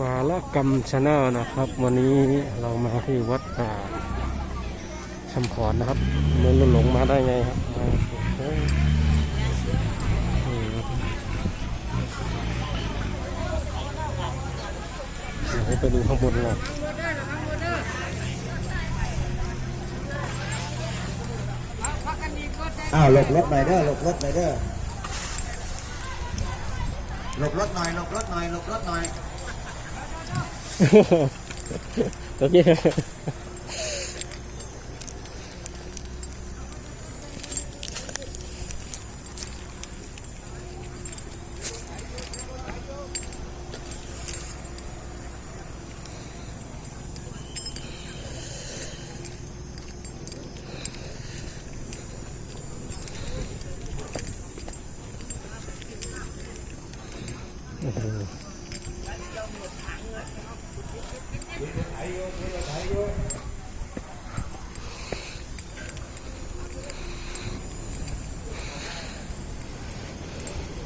วาละกรรมชาแนลนะครับ วันนี้เรามาที่วัดป่าชำขอนนะครับม่รู้หลงมาได้ไงครับเฮ้ยอืมเดี๋ยวให้ไปดูข้างบนหน่อยอ้าวหลบรถหน่อยเด้อหลบรถหน่อยเด้อหลบรถหน่อยหลบรถหน่อยหลบรถหน่อย โอเค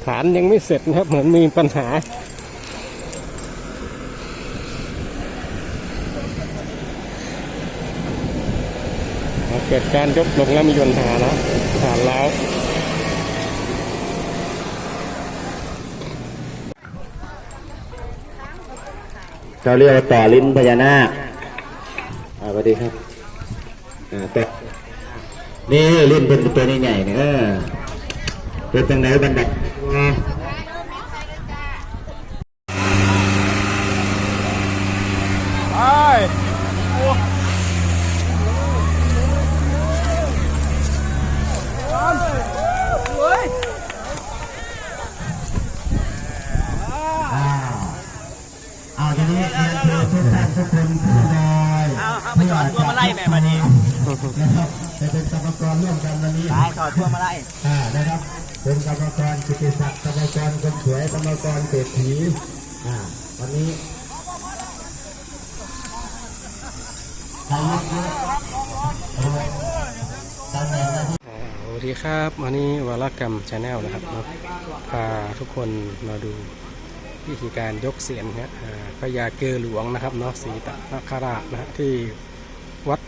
ฐานยังไม่เสร็จนะครับ เหมือนมีปัญหาเกิดการยกลงแล้วมีปัญหานะฐานแล้ว เขาเรียกว่าต่อลิ้นพญานาคอ่าสวัสดีครับอ่าแต่นี่ลิ้นเป็นตัวนี้ใหญ่เนี่ยเออเป็นตังไหนบันดับ นะครับไปเป็นกรรมกรร่วมกันวันนี้ตายถอดพวงมาลัยอ่านะครับ เป็นกรรมกรกิติศักดิ์กรรมกรคนสวยกรรมกรเศรษฐีอ่าวันนี้ใครยกเยอะเออตำแหน่งหน้าที่อ่าสวัสดีครับวันนี้วารกรรมชาแนลนะครับเนาะพาทุกคนมาดูวิธีการยกเสียนนะอ่าพญาเกลือหลวงนะครับเนาะศรีตะนคราชนะฮะที่วัด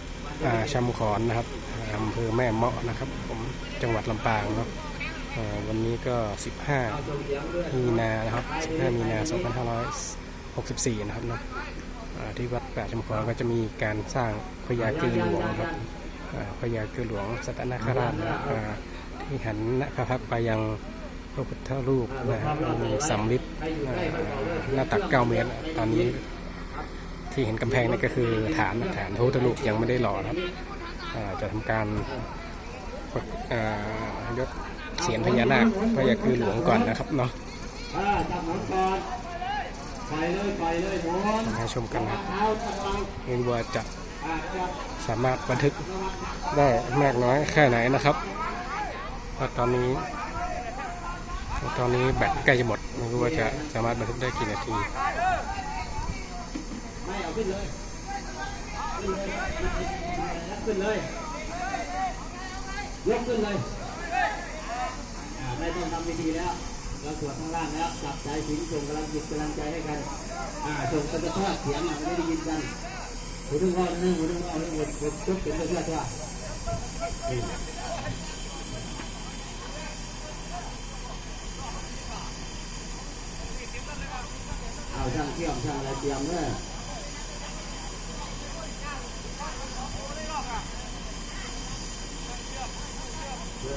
อ่าขอนนะครับอำเภอแม่เมาะนะครับ ผมจังหวัดลำปางเนาะวันนี้ก็ 15 มีนานะครับ 15 มีนา 2564 นะครับเนาะที่วัดแปดชำขอนก็จะมีการสร้างพญาเกลือหลวงครับพญาเกลือหลวงสัตนคราชนะอ่าที่หันพระพักตร์ไปยังพระพุทธรูปนะมีสำริดหน้าตัก 9 เมตร ตอนนี้ ที่เห็นกำแพงนี่ก็คือฐานฐานพระพุทธรูปยังไม่ได้หล่อครับจะทำการยกเสียนพญานาคพญาเกลือหลวงก่อนนะครับเนาะให้ชมกันนะครับไม่รู้ว่าจะสามารถบันทึกได้มากน้อยแค่ไหนนะครับเพราะตอนนี้ ตอนนี้แบตใกล้จะหมดไม่รู้ว่าจะสามารถบันทึกได้กี่นาที ขึ้นเลย ยกขึ้นเลยอ่าได้ต้องทำพิธีแล้ว เราสวดข้างล่างแล้วจับใจสิงส่งกำลังจิตกำลังใจให้กันอ่าส่งกระทอดเสียงอะไม่ได้ยินกันหูดึงว่านึ่งหูดึงว่านึ่งหมดหมดยกเสียงเพื่อเพื่อเอาช่างเที่ยงช่างอะไรเตรียมเนอะอ่ยนเราเอาตามนั่นก่อน ล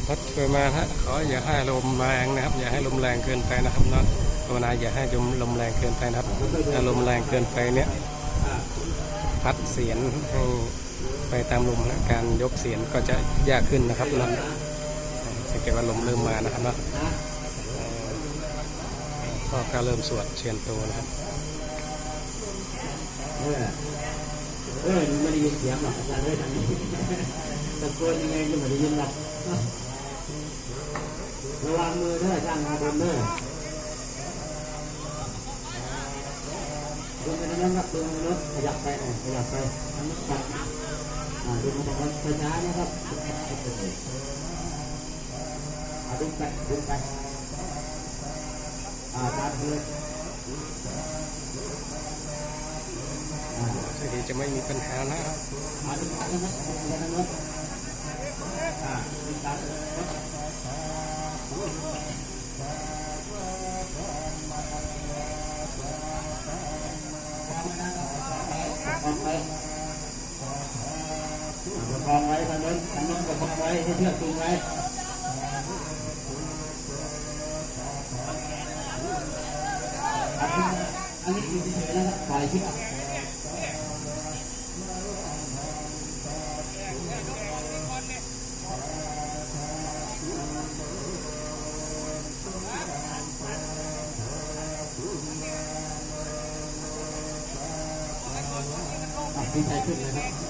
มพัดเคยมาฮะขออย่าให้ลมแรงนะครับ อย่าให้ลมแรงเกินไปนะครับเนาะภาวนาอย่าให้ลมลมแรงเกินไปนะครับถ้าลมแรงเกินไปเนี่ยพัดเสียนให้ไปตามลมนะการยกเสียนก็จะยากขึ้นนะครับเนาะสังเกตว่าลมเริ่มมานะครับเนาะ ก็ก็เริ่มสวดเชียนโตนะครับเออเออไม่ได้ยินเสียงหรอกอาจารย์เลยทางนี้ตะโกนยังไงก็ไม่ได้ยินหรอกระวังมือเด้อจ้างงานบนเด้อดึงไปนั่นครับดึงไปรถขยับไปขยับไปทำมันปัดอ่าดูมาจาช้านะครับอ่าดึงไปดึงไป อ่าตาเลยอ่าทีจะไม่มีปัญหาแล้วครับอ่าดึงไปนะครับดึงไปนะครับอ่าตาประคองไว้ประคองไว้ทางโน้นทางโน้นประคองไว้ให้เชือกตึงไว้ อันนี้คือเฉยๆนะครับปล่อยเชือกอะพี่ชายขึ้นเลยครับ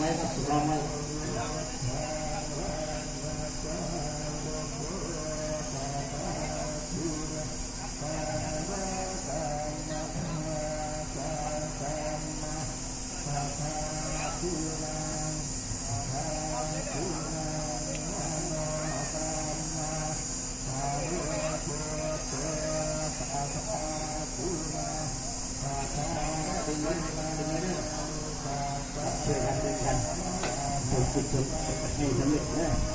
เชือกเค Yeah.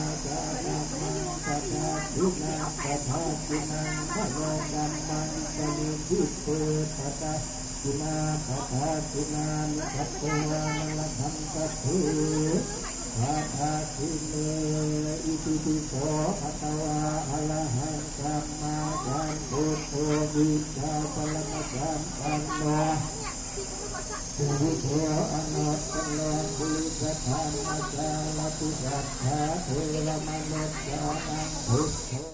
วินาสภาตุนาพระวกัมมังสลิทิโพตัสสะกุนาภะภาตินานิทัตโตวาลธัมปัสสุภะภาติเมอิติปิโสภะตวาอะระหังสัมมาสัมพุทโธวิชาปะละมะสัมปัโน บุโธอนาตลังบุริสธานาจารตุสัทธาเทวมนุษยานังพุทโธ